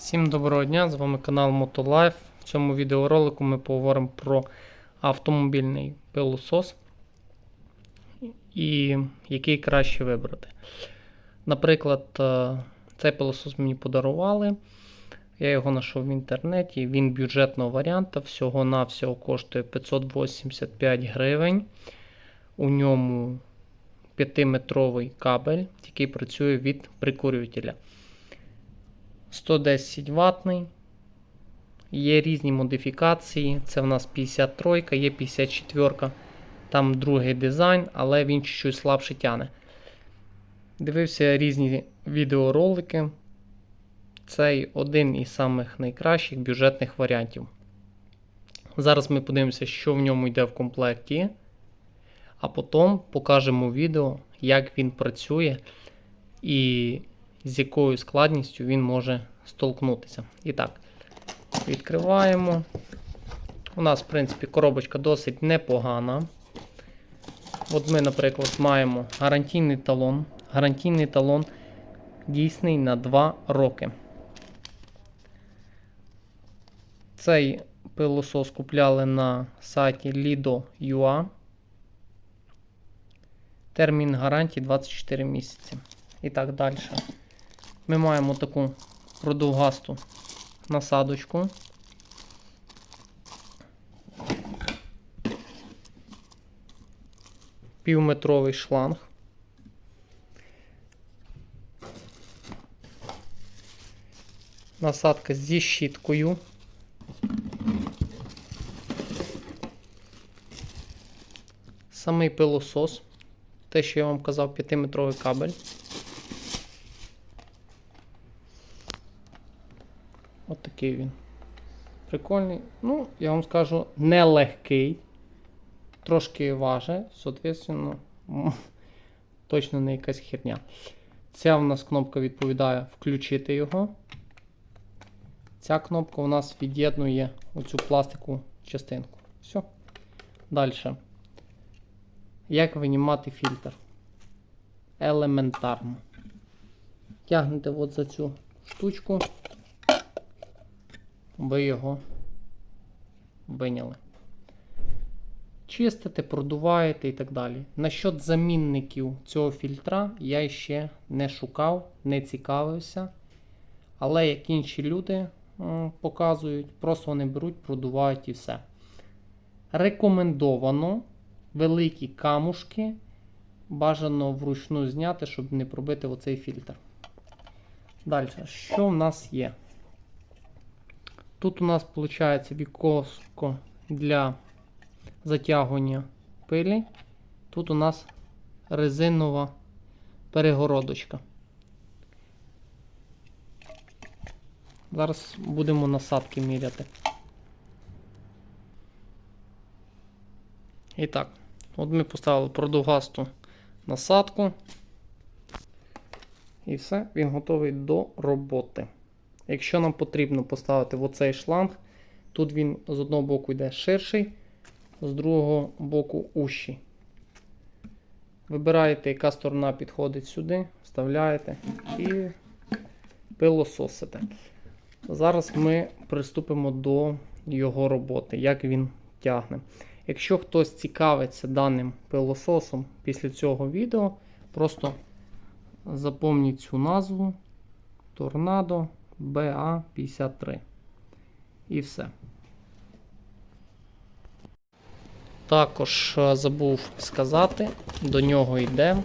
Всім доброго дня! З вами канал MotoLife. В цьому відеоролику ми поговоримо про автомобільний пилосос і який краще вибрати. Наприклад, е, цей пилосос мені подарували. Я його знайшов в інтернеті. Він бюджетного варіанта, всього-навсього коштує 585 гривень. У ньому 5-метровий кабель, який працює від прикурювателя. 110 ватний. Є різні модифікації. Це в нас 53, є 54, там другий дизайн, але він чуть-чуть слабше тяне. Дивився різні відеоролики. Цей один із самих найкращих бюджетних варіантів. Зараз ми подивимося, що в ньому йде в комплекті. А потім покажемо відео, як він працює і з якою складністю він може столкнутися. І так, відкриваємо. У нас, в принципі, коробочка досить непогана. От ми, наприклад, маємо гарантійний талон. Гарантійний талон дійсний на 2 роки. Цей пилосос купляли на сайті Lido.ua. Термін гарантії 24 місяці. І так далі. Ми маємо таку продовгасту насадочку. Півметровий шланг. Насадка зі щіткою. Самий пилосос. Те, що я вам казав, 5-метровий кабель. От такий він. Прикольний. Ну, я вам скажу, нелегкий. Трошки важить, соответственно, точно не якась херня. Ця в нас кнопка відповідає включити його. Ця кнопка у нас від'єднує оцю пластикову частинку. Все. Далі. Як винімати фільтр? Елементарно. Тягнете от за цю штучку ви його виняли. Чистите, продуваєте і так далі. Насчет замінників цього фільтра я ще не шукав, не цікавився. Але як інші люди показують, просто вони беруть, продувають і все. Рекомендовано великі камушки бажано вручну зняти, щоб не пробити оцей фільтр. Далі, що в нас є? Тут у нас виходить вікоско для затягування пилі. Тут у нас резинова перегородочка. Зараз будемо насадки міряти. І так, от ми поставили продовгасту насадку. І все, він готовий до роботи. Якщо нам потрібно поставити в оцей шланг, тут він з одного боку йде ширший, з другого боку ущий. Вибираєте, яка сторона підходить сюди, вставляєте і пилососите. Зараз ми приступимо до його роботи, як він тягне. Якщо хтось цікавиться даним пилососом після цього відео, просто запомніть цю назву Торнадо. BA53. І все. Також е, забув сказати, до нього йде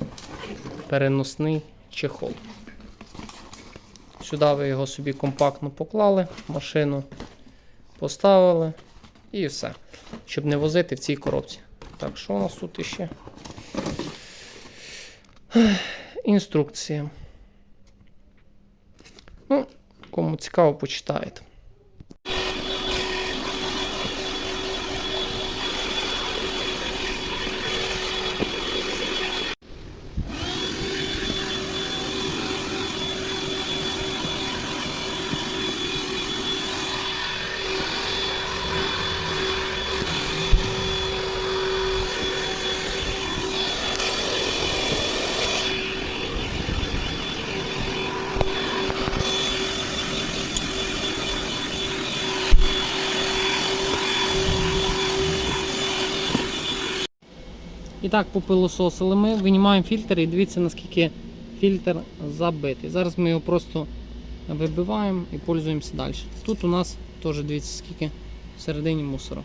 переносний чехол. Сюди ви його собі компактно поклали, машину поставили і все. Щоб не возити в цій коробці. Так, що у нас тут іще? Інструкція. Кому цікаво, почитаєте. І так попилососили ми, винімаємо фільтр і дивіться наскільки фільтр забитий. Зараз ми його просто вибиваємо і пользуємося далі. Тут у нас теж дивіться скільки всередині мусора.